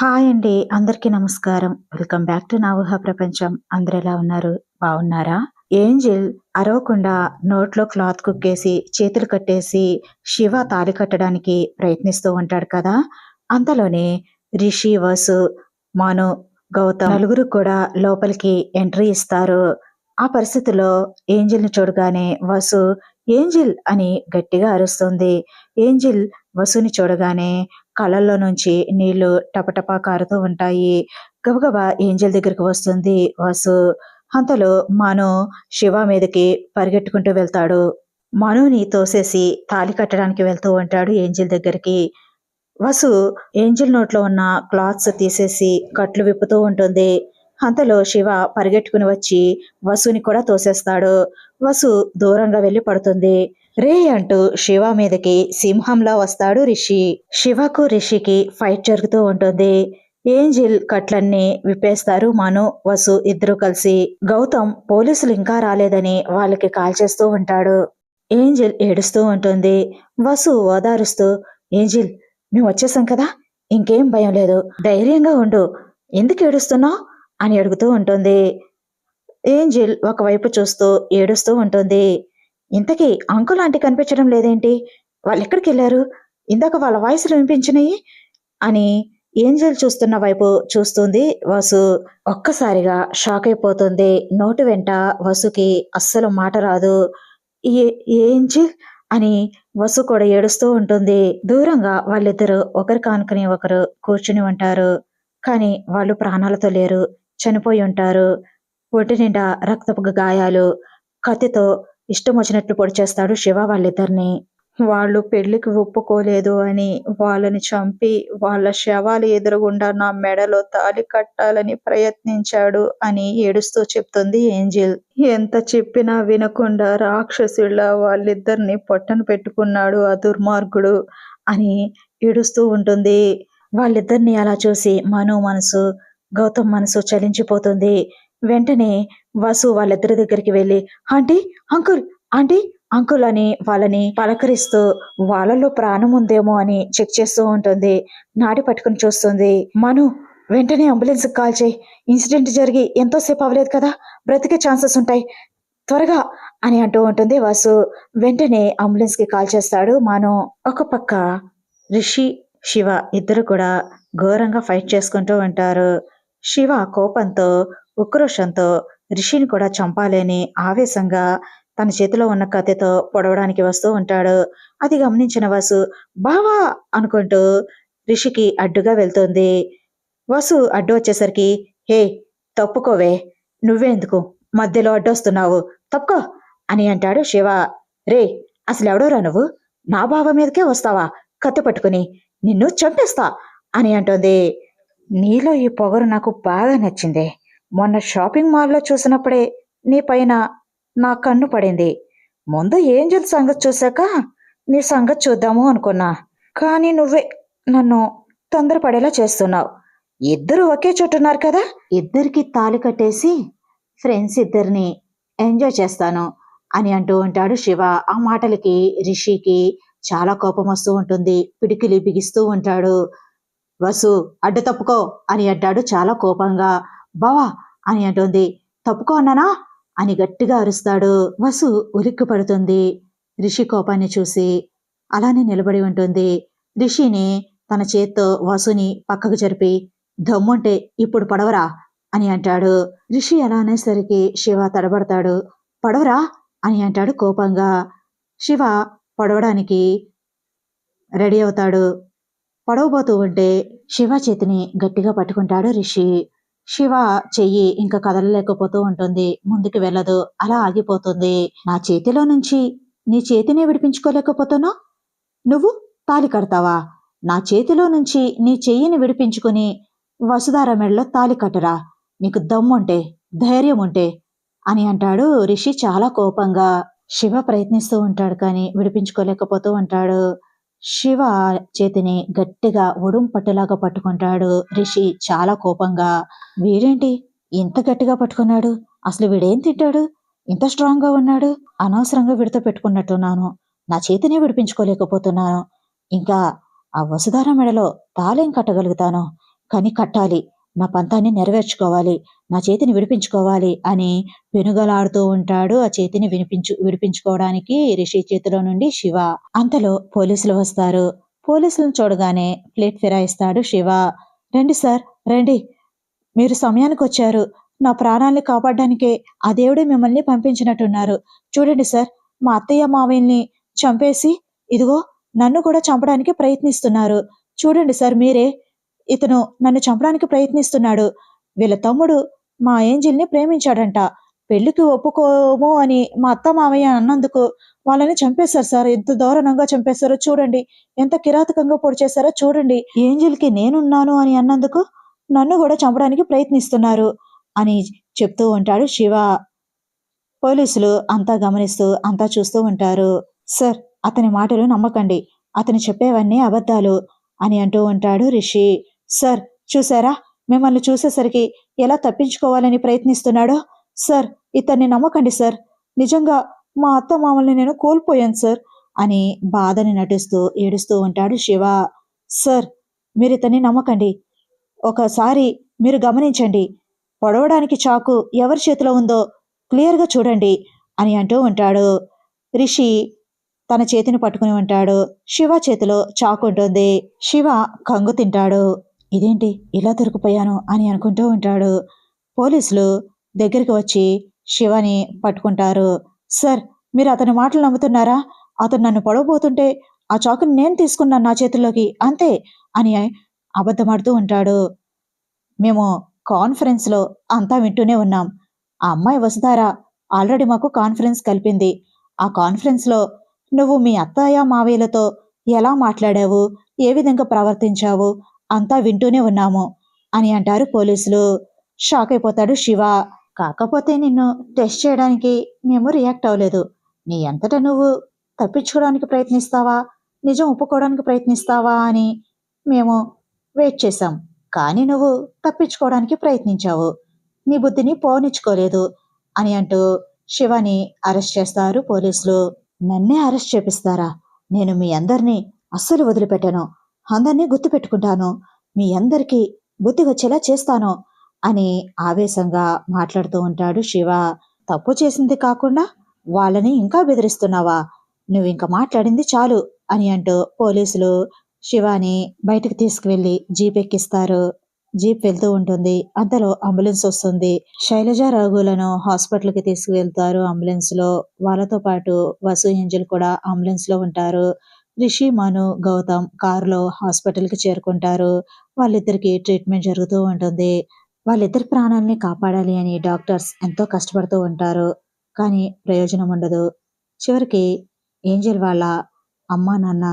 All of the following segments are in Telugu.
హాయ్ అండి అందరికీ నమస్కారం. వెల్కమ్ బ్యాక్ టు నా ఊహా ప్రపంచం. అందరు ఎలా ఉన్నారు? బాగున్నారా ఏంజిల్ అరవకుండా నోట్లో క్లాత్ కుక్కేసి చేతులు కట్టేసి శివ తాలి కట్టడానికి ప్రయత్నిస్తూ ఉంటాడు కదా? అంతలోనే రిషి వసు మను గౌతమ్ నలుగురు కూడా లోపలికి ఎంట్రీ ఇస్తారు. ఆ పరిస్థితిలో ఏంజిల్ని చూడగానే వసు ఏంజిల్ అని గట్టిగా అరుస్తుంది. ఏంజిల్ వసుని చూడగానే కళ్ళల్లో నుంచి నీళ్ళు టపటపా కారుతూ ఉంటాయి. గబగబా ఏంజల్ దగ్గరికి వస్తుంది. వాసు అంతలో మను శివ మీదకి పరిగెట్టుకుంటూ వెళ్తాడు. మనుని తోసేసి తాలి కట్టడానికి వెళ్తూ ఉంటాడు ఏంజిల్ దగ్గరికి. వసు ఏంజిల్ నోట్లో ఉన్న క్లాత్స్ తీసేసి కట్లు విప్పుతూ ఉంటుంది. అంతలో శివ పరిగెట్టుకుని వచ్చి వసుని కూడా తోసేస్తాడు. వసు దూరంగా వెళ్ళి పడుతుంది. రే అంటూ శివ మీదకి సింహంలా వస్తాడు రిషి. శివకు రిషికి ఫైట్ జరుగుతూ ఉంటుంది. ఏంజిల్ కట్లన్నీ విప్పేస్తారు మను వసు ఇద్దరు కలిసి. గౌతమ్ పోలీసులు ఇంకా రాలేదని వాళ్ళకి కాల్ చేస్తూ ఉంటాడు. ఏంజిల్ ఏడుస్తూ ఉంటుంది. వసు ఓదారుస్తూ ఏంజిల్ మేము వచ్చేసాం కదా? ఇంకేం భయం లేదు. ధైర్యంగా ఉండు. ఎందుకు ఏడుస్తున్నావు? అని అడుగుతూ ఉంటుంది. ఏంజిల్ ఒకవైపు చూస్తూ ఏడుస్తూ ఉంటుంది. ఇంతకీ అంకుల్ ఆంటీ కనిపించడం లేదేంటి? వాళ్ళు ఎక్కడికి వెళ్ళారు ఇందాక వాళ్ళ వాయిస్లు వినిపించినాయి అని ఏంజల్ చూస్తున్న వైపు చూస్తుంది వసు. ఒక్కసారిగా షాక్ అయిపోతుంది. నోటి వెంట వసుకి అస్సలు మాట రాదు. ఏ ఏంజిల్? అని వసు కూడా ఏడుస్తూ ఉంటుంది. దూరంగా వాళ్ళిద్దరూ ఒకరు కానుకుని ఒకరు కూర్చుని ఉంటారు. కానీ వాళ్ళు ప్రాణాలతో లేరు. చనిపోయి ఉంటారు. ఒంటి నిండా రక్తపు గాయాలు. కత్తితో ఇష్టం వచ్చినట్లు పొడి చేస్తాడు శివ వాళ్ళిద్దరిని. వాళ్ళు పెళ్ళికి ఒప్పుకోలేదు అని వాళ్ళని చంపి వాళ్ళ శవాలు ఎదురుగుండా నా మెడలో తాలి కట్టాలని ప్రయత్నించాడు అని ఏడుస్తూ చెప్తుంది ఏంజిల్. ఎంత చెప్పినా వినకుండా రాక్షసుల వాళ్ళిద్దరిని పొట్టను పెట్టుకున్నాడు ఆ దుర్మార్గుడు అని ఏడుస్తూ ఉంటుంది. వాళ్ళిద్దరిని అలా చూసి మను మనసు గౌతమ్ మనసు చలించిపోతుంది. వెంటనే వసు వాళ్ళిద్దరి దగ్గరికి వెళ్ళి ఆంటీ అంకుల్ ఆంటీ అంకుల్ అని వాళ్ళని పలకరిస్తూ వాళ్ళలో ప్రాణం ఉందేమో అని చెక్ చేస్తూ ఉంటుంది. నాడి పట్టుకుని చూస్తుంది. మను వెంటనే అంబులెన్స్ కాల్ చేయి. ఇన్సిడెంట్ జరిగి ఎంతోసేపు అవ్వలేదు కదా? బ్రతికే ఛాన్సెస్ ఉంటాయి. త్వరగా అని అంటూ ఉంటుంది వసు. వెంటనే అంబులెన్స్కి కాల్ చేస్తాడు మాను. ఒక పక్క రిషి శివ ఇద్దరు కూడా ఘోరంగా ఫైట్ చేసుకుంటూ ఉంటారు. శివ కోపంతో ఉక్రోషంతో రిషిని కూడా చంపాలని ఆవేశంగా తన చేతిలో ఉన్న కత్తితో పొడవడానికి వస్తూ ఉంటాడు. అది గమనించిన వసు బావా! అనుకుంటూ రిషికి అడ్డుగా వెళ్తుంది. వసు అడ్డు వచ్చేసరికి హే తప్పుకోవే. నువ్వేందుకు? మధ్యలో అడ్డొస్తున్నావు. తప్పుకో అని అంటాడు శివ. రే అసలు ఎవడోరా నువ్వు? నా బావ మీదకే వస్తావా? కత్తి పట్టుకుని. నిన్ను చంపేస్తా అని అంటోంది. నీలో ఈ పొగరు నాకు బాగా నచ్చింది. మొన్న షాపింగ్ మాల్లో చూసినప్పుడే నీ పైన నా కన్ను పడింది. ముందు ఏంజల్ సంగతి చూశాక నీ సంగతి చూద్దాము అనుకున్నా. కానీ నువ్వే నన్ను తొందరపడేలా చేస్తున్నావు. ఇద్దరు ఒకే చోటున్నారు కదా? ఇద్దరికి తాళి కట్టేసి ఫ్రెండ్స్ ఇద్దరిని ఎంజాయ్ చేస్తాను అని అంటూ ఉంటాడు శివ. ఆ మాటలకి రిషికి చాలా కోపం వస్తూ ఉంటుంది. పిడికిలి బిగిస్తూ ఉంటాడు. వసు అడ్డు తప్పుకో అని అంటాడు చాలా కోపంగా. బావా అని అంటోంది. తప్పుకో అన్నానా? అని గట్టిగా అరుస్తాడు. వసు ఉలిక్కిపడుతుంది. రిషి కోపాన్ని చూసి అలానే నిలబడి ఉంటుంది. రిషిని తన చేత్తో వసుని పక్కకు జరిపి దమ్ముంటే ఇప్పుడు పడవరా? అని అంటాడు. రిషి అలా అనేసరికి శివ తడబడతాడు. పడవరా? అని అంటాడు కోపంగా. శివ పడవడానికి రెడీ అవుతాడు. పడవబోతూ ఉంటే శివ చేతిని గట్టిగా పట్టుకుంటాడు రిషి. శివ చెయ్యి ఇంకా కదలలేకపోతూ ఉంటుంది. ముందుకు వెళ్ళదు. అలా ఆగిపోతుంది. నా చేతిలో నుంచి నీ చేతినే విడిపించుకోలేకపోతున్నా? నువ్వు తాలి కడతావా? నా చేతిలో నుంచి నీ చెయ్యిని విడిపించుకుని వసుధార మెడలో తాలి కట్టరా. నీకు దమ్ముంటే ధైర్యం ఉంటే అని అంటాడు రిషి చాలా కోపంగా. శివ ప్రయత్నిస్తూ ఉంటాడు కానీ విడిపించుకోలేకపోతూ ఉంటాడు. శివ చేతిని గట్టిగా ఉడుం పట్టులాగా పట్టుకుంటాడు. రిషి చాలా కోపంగా వీడేంటి ఇంత గట్టిగా పట్టుకున్నాడు? అసలు వీడేం తింటాడు ఇంత స్ట్రాంగ్గా ఉన్నాడు? అనవసరంగా విడత పెట్టుకున్నట్టున్నాను. నా చేతినే విడిపించుకోలేకపోతున్నాను. ఇంకా ఆ వసుధార మెడలో తాళేం కట్టగలుగుతాను? కానీ కట్టాలి. నా పంతాన్ని నెరవేర్చుకోవాలి. నా చేతిని విడిపించుకోవాలి అని పెనుగలాడుతూ ఉంటాడు. ఆ చేతిని వినిపించు విడిపించుకోవడానికి రిషి చేతిలో నుండి శివ. అంతలో పోలీసులు వస్తారు. పోలీసులను చూడగానే ప్లేట్ ఫిరాయిస్తాడు శివ. రండి సార్ రండి. మీరు సమయానికి వచ్చారు. నా ప్రాణాల్ని కాపాడడానికే ఆ దేవుడే మిమ్మల్ని పంపించినట్టున్నారు. చూడండి సార్ మా అత్తయ్య మావయ్యని చంపేసి ఇదిగో నన్ను కూడా చంపడానికి ప్రయత్నిస్తున్నారు. చూడండి సార్ మీరే ఇతను నన్ను చంపడానికి ప్రయత్నిస్తున్నాడు. వీళ్ళ తమ్ముడు మా ఏంజిల్ని ప్రేమించాడంట. పెళ్ళికి ఒప్పుకోము అని మా అత్త మావయ్య అన్నందుకు వాళ్ళని చంపేశారు సార్. ఎంత దారుణంగా చంపేశారో చూడండి. ఎంత కిరాతకంగా పొడి చేశారో చూడండి. ఏంజిల్కి నేనున్నాను అని అన్నందుకు నన్ను కూడా చంపడానికి ప్రయత్నిస్తున్నారు అని చెప్తూ ఉంటాడు శివ. పోలీసులు అంతా గమనిస్తూ అంతా చూస్తూ ఉంటారు. సార్ అతని మాటలు నమ్మకండి. అతను చెప్పేవన్నీ అబద్ధాలు అని అంటూ ఉంటాడు రిషి. సార్ చూసారా మిమ్మల్ని చూసేసరికి ఎలా తప్పించుకోవాలని ప్రయత్నిస్తున్నాడో? సార్ ఇతన్ని నమ్మకండి సార్. నిజంగా మా అత్త మామల్ని నేను కోల్పోయాను సార్ అని బాధని నటిస్తూ ఏడుస్తూ ఉంటాడు శివ. సార్ మీరు ఇతన్ని నమ్మకండి. ఒకసారి మీరు గమనించండి. పొడవడానికి చాకు ఎవరి చేతిలో ఉందో క్లియర్గా చూడండి అని అంటూ ఉంటాడు. రిషి తన చేతిని పట్టుకుని ఉంటాడు. శివ చేతిలో చాకు ఉంటుంది శివ కంగు తింటాడు. ఇదేంటి ఇలా దొరికిపోయాను అని అనుకుంటూ ఉంటాడు. పోలీసులు దగ్గరికి వచ్చి శివని పట్టుకుంటారు. సార్ మీరు అతని మాటలు నమ్ముతున్నారా? అతను నన్ను పొడవబోతుంటే ఆ చాకుని నేను తీసుకున్నాను నా చేతుల్లోకి అంతే అని అబద్ధమాడుతూ ఉంటాడు. మేము కాన్ఫరెన్స్లో అంతా వింటూనే ఉన్నాం. ఆ అమ్మాయి వసుధార ఆల్రెడీ మాకు కాన్ఫరెన్స్ కలిపింది. ఆ కాన్ఫరెన్స్లో నువ్వు మీ అత్తయ్య మావయ్యలతో ఎలా మాట్లాడావు? ఏ విధంగా ప్రవర్తించావు? అంతా వింటూనే ఉన్నాము అని అంటారు పోలీసులు. షాక్ అయిపోతాడు శివ. కాకపోతే నిన్ను టెస్ట్ చేయడానికి మేము రియాక్ట్ అవ్వలేదు. నీ అంతటా నువ్వు తప్పించుకోవడానికి ప్రయత్నిస్తావా? నిజం ఒప్పుకోవడానికి ప్రయత్నిస్తావా అని మేము వెయిట్ చేశాం. కానీ నువ్వు తప్పించుకోవడానికి ప్రయత్నించావు. నీ బుద్ధిని పోనిచ్చుకోలేదు అని అంటూ శివని అరెస్ట్ చేస్తారు పోలీసులు. నన్నే అరెస్ట్ చేపిస్తారా? నేను మీ అందరినీ అస్సలు వదిలిపెట్టాను. అందరినీ గుర్తుపెట్టుకుంటాను. మీ అందరికీ బుద్ధి వచ్చేలా చేస్తాను అని ఆవేశంగా మాట్లాడుతూ ఉంటాడు శివ. తప్పు చేసింది కాకుండా వాళ్ళని ఇంకా బెదిరిస్తున్నావా? నువ్వు ఇంకా మాట్లాడింది చాలు అని అంటూ పోలీసులు శివాని బయటకు తీసుకువెళ్ళి జీప్ ఎక్కిస్తారు జీప్ వెళ్తూ ఉంటుంది. అంతలో అంబులెన్స్ వస్తుంది. శైలజ రఘులను హాస్పిటల్కి తీసుకువెళ్తారు అంబులెన్స్లో వాళ్ళతో పాటు వసు ఏంజల్ కూడా అంబులెన్స్లో ఉంటారు. రిషి మను గౌతమ్ కారులో హాస్పిటల్కి చేరుకుంటారు. వాళ్ళిద్దరికి ట్రీట్మెంట్ జరుగుతూ ఉంటుంది. వాళ్ళిద్దరి ప్రాణాలని కాపాడాలి అని డాక్టర్స్ ఎంతో కష్టపడుతూ ఉంటారు. కానీ ప్రయోజనం ఉండదు. చివరికి ఏంజల్ వాళ్ళ అమ్మా నాన్న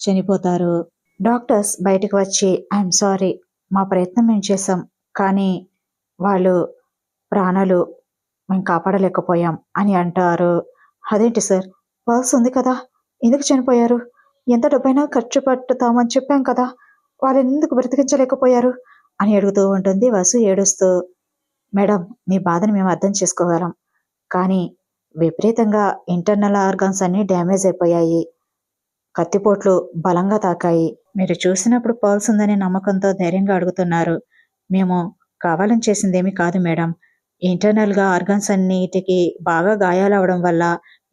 చనిపోతారు. డాక్టర్స్ బయటకు వచ్చి ఐఎమ్ సారీ మా ప్రయత్నం మేము చేసాం కానీ వాళ్ళు ప్రాణాలు మేము కాపాడలేకపోయాం అని అంటారు. అదేంటి సార్ పర్స్ ఉంది కదా ఎందుకు చనిపోయారు? ఎంత డబ్బైనా ఖర్చు పెట్టుతామని చెప్పాం కదా వాళ్ళెందుకు ఎందుకు బ్రతికించలేకపోయారు? అని అడుగుతూ ఉంటుంది వసు ఏడుస్తూ. మేడం మీ బాధను మేము అర్థం చేసుకోగలం. కానీ విపరీతంగా ఇంటర్నల్ ఆర్గాన్స్ అన్నీ డ్యామేజ్ అయిపోయాయి. కత్తిపోట్లు బలంగా తాకాయి. మీరు చూసినప్పుడు పల్స్ ఉందనే నమ్మకంతో ధైర్యంగా అడుగుతున్నారు. మేము కావాలని చేసిందేమీ కాదు మేడం. ఇంటర్నల్గా ఆర్గాన్స్ అన్నిటికి బాగా గాయాలు అవడం వల్ల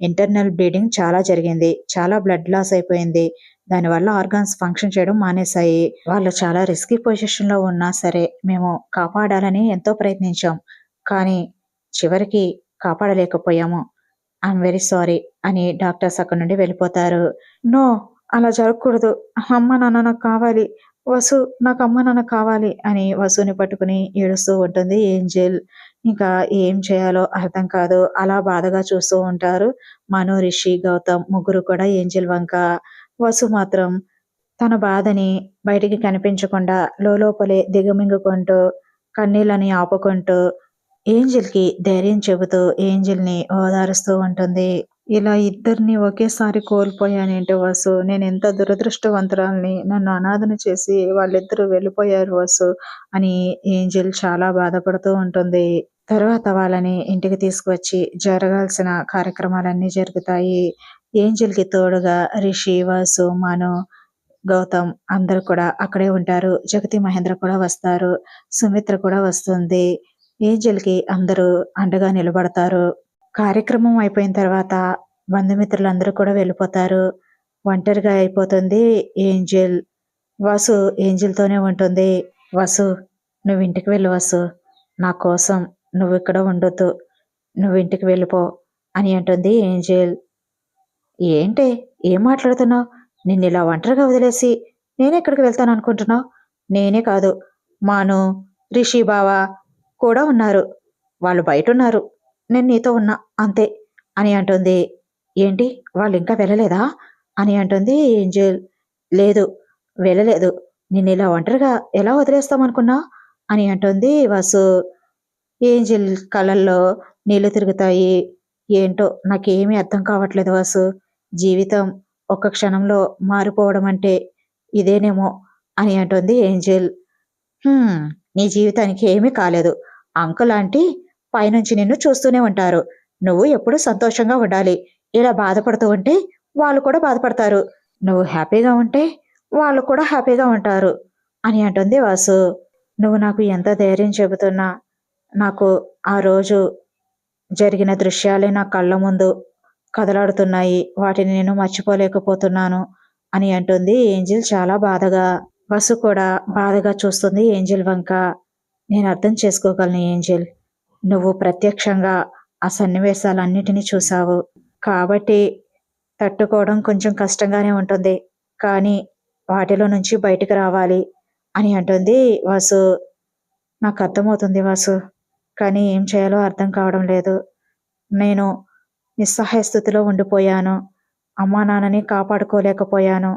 ఇంటర్నల్ బ్లీడింగ్ చాలా జరిగింది. చాలా బ్లడ్ లాస్ అయిపోయింది. దానివల్ల ఆర్గాన్స్ ఫంక్షన్ చేయడం మానేశాయి. వాళ్ళు చాలా రిస్కీ పొజిషన్లో ఉన్నా సరే మేము కాపాడాలని ఎంతో ప్రయత్నించాం. కానీ చివరికి కాపాడలేకపోయాము. ఐఎమ్ వెరీ సారీ అని డాక్టర్స్ అక్కడ నుండి వెళ్ళిపోతారు. నో అలా జరగకూడదు. అమ్మ నాన్న నాకు కావాలి. వసు నాకు అమ్మ నాన్న కావాలి అని వసుని పట్టుకుని ఏడుస్తూ ఉంటుంది. ఏంజెల్ ఇంకా ఏం చేయాలో అర్థం కాదు. అలా బాధగా చూస్తూ ఉంటారు మను రిషి గౌతమ్ ముగ్గురు కూడా ఏంజెల్ వంక. వసు మాత్రం తన బాధని బయటికి కనిపించకుండా లోపలే దిగమింగుకుంటూ కన్నీళ్ళని ఆపుకుంటూ ఏంజిల్కి ధైర్యం చెబుతూ ఏంజిల్ని ఓదారుస్తూ ఉంటుంది. ఇలా ఇద్దరిని ఒకేసారి కోల్పోయానేంటి వసు? నేను ఎంత దురదృష్టవంతురాల్ని? నన్ను అనాథన చేసి వాళ్ళిద్దరూ వెళ్ళిపోయారు వసు అని ఏంజెల్ చాలా బాధపడుతూ ఉంటుంది. తర్వాత వాళ్ళని ఇంటికి తీసుకువచ్చి జరగాల్సిన కార్యక్రమాలన్నీ జరుగుతాయి. ఏంజెల్కి తోడుగా రిషి వాసు మను గౌతమ్ అందరు కూడా అక్కడే ఉంటారు. జగతి మహేంద్ర కూడా వస్తారు. సుమిత్ర కూడా వస్తుంది. ఏంజల్కి అందరూ అండగా నిలబడతారు. కార్యక్రమం అయిపోయిన తర్వాత బంధుమిత్రులందరూ కూడా వెళ్ళిపోతారు. ఒంటరిగా అయిపోతుంది. ఏంజెల్ వాసు ఏంజల్ తోనే ఉంటుంది. వసు నువ్వు ఇంటికి వెళ్ళు వసు. నా కోసం నువ్వు ఇక్కడ ఉండొద్దు. నువ్వు ఇంటికి వెళ్ళిపో అని అంటుంది ఏంజెల్. ఏంటి? ఏం మాట్లాడుతున్నావు? నిన్ను ఇలా ఒంటరిగా వదిలేసి నేనే ఎక్కడికి వెళ్తాను అనుకుంటున్నావు? నేనే కాదు. మాను రిషి బావ కూడా ఉన్నారు. వాళ్ళు బయట ఉన్నారు. నేను నీతో ఉన్నా అంతే అని అంటుంది. ఏంటి వాళ్ళు ఇంకా వెళ్ళలేదా? అని అంటుంది ఏంజల్. లేదు వెళ్ళలేదు. నిన్ను ఇలా ఒంటరిగా ఎలా వదిలేస్తామనుకున్నా అని అంటుంది వాసు. ఏంజల్ కళ్ళల్లో నీళ్ళు తిరుగుతాయి. ఏంటో నాకేమీ అర్థం కావట్లేదు వాసు. జీవితం ఒక్క క్షణంలో మారిపోవడం అంటే ఇదేనేమో అని అంటుంది ఏంజల్. నీ జీవితానికి ఏమీ కాలేదు. అంకుల్ ఆంటీ పైనుంచి నిన్ను చూస్తూనే ఉంటారు. నువ్వు ఎప్పుడూ సంతోషంగా ఉండాలి. ఇలా బాధపడుతూ ఉంటే వాళ్ళు కూడా బాధపడతారు. నువ్వు హ్యాపీగా ఉంటే వాళ్ళు కూడా హ్యాపీగా ఉంటారు. అని అంటుంది వాసు. నువ్వు నాకు ఎంత ధైర్యం చెబుతున్నా నాకు ఆ రోజు జరిగిన దృశ్యాలే నా కళ్ళ ముందు కదలాడుతున్నాయి. వాటిని నేను మర్చిపోలేకపోతున్నాను అని అంటుంది ఏంజిల్ చాలా బాధగా. వసు కూడా బాధగా చూస్తుంది ఏంజిల్ వంక. నేను అర్థం చేసుకోగలను ఏంజిల్. నువ్వు ప్రత్యక్షంగా ఆ సన్నివేశాలన్నిటినీ చూసావు కాబట్టి తట్టుకోవడం కొంచెం కష్టంగానే ఉంటుంది. కానీ వాటిలో నుంచి బయటకు రావాలి అని అంటుంది వాసు. నాకు అర్థమవుతుంది వాసు. కానీ ఏం చేయాలో అర్థం కావడం లేదు. నేను నిస్సహాయ స్థితిలో ఉండిపోయాను. అమ్మా నాన్నని కాపాడుకోలేకపోయాను.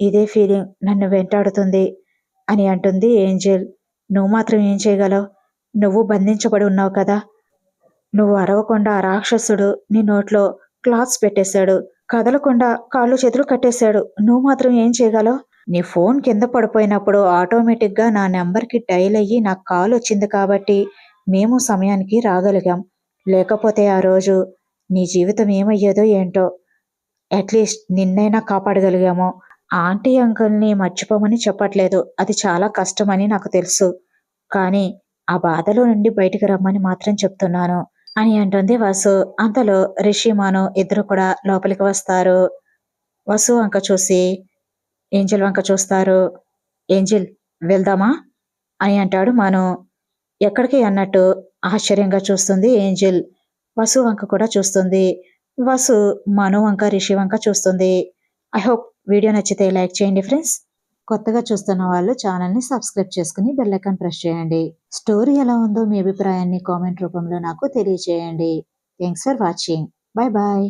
ఇదే ఫీలింగ్ నన్ను వెంటాడుతుంది అని అంటుంది ఏంజెల్. నువ్వు మాత్రం ఏం చేయగలవు? నువ్వు బంధించబడి ఉన్నావు కదా. నువ్వు అరవకుండా రాక్షసుడు నీ నోట్లో క్లాత్స్ పెట్టేశాడు. కదలకుండా కాళ్ళు చేతులు కట్టేశాడు. నువ్వు మాత్రం ఏం చేయగలవు? నీ ఫోన్ కింద పడిపోయినప్పుడు ఆటోమేటిక్గా నా నెంబర్కి డైల్ అయ్యి నాకు కాల్ వచ్చింది కాబట్టి మేము సమయానికి రాగలిగాం. లేకపోతే ఆ రోజు నీ జీవితం ఏమయ్యేదో ఏంటో అట్లీస్ట్ నిన్నైనా కాపాడగలిగాము. ఆంటీ అంకుల్ని మర్చిపోమని చెప్పట్లేదు. అది చాలా కష్టమని నాకు తెలుసు. కానీ ఆ బాధలో నుండి బయటికి రమ్మని మాత్రం చెప్తున్నాను అని అంటుంది వసు. అంతలో రిషి మాను ఇద్దరు కూడా లోపలికి వస్తారు. వసు వంక చూసి ఏంజిల్ వంక చూస్తారు. ఏంజిల్ వెళ్దామా? అని అంటాడు మాను. ఎక్కడికి అన్నట్టు ఆశ్చర్యంగా చూస్తుంది ఏంజిల్. వసు వంక కూడా చూస్తుంది. వసు మను వంక రిషి వంక చూస్తుంది. ఐ హోప్ వీడియో నచ్చితే లైక్ చేయండి ఫ్రెండ్స్ కొత్తగా చూస్తున్న వాళ్ళు ఛానల్ని సబ్స్క్రైబ్ చేసుకుని బెల్ ఐకాన్ ప్రెస్ చేయండి. స్టోరీ ఎలా ఉందో మీ అభిప్రాయాన్ని కామెంట్ రూపంలో నాకు తెలియచేయండి. Thanks for watching bye bye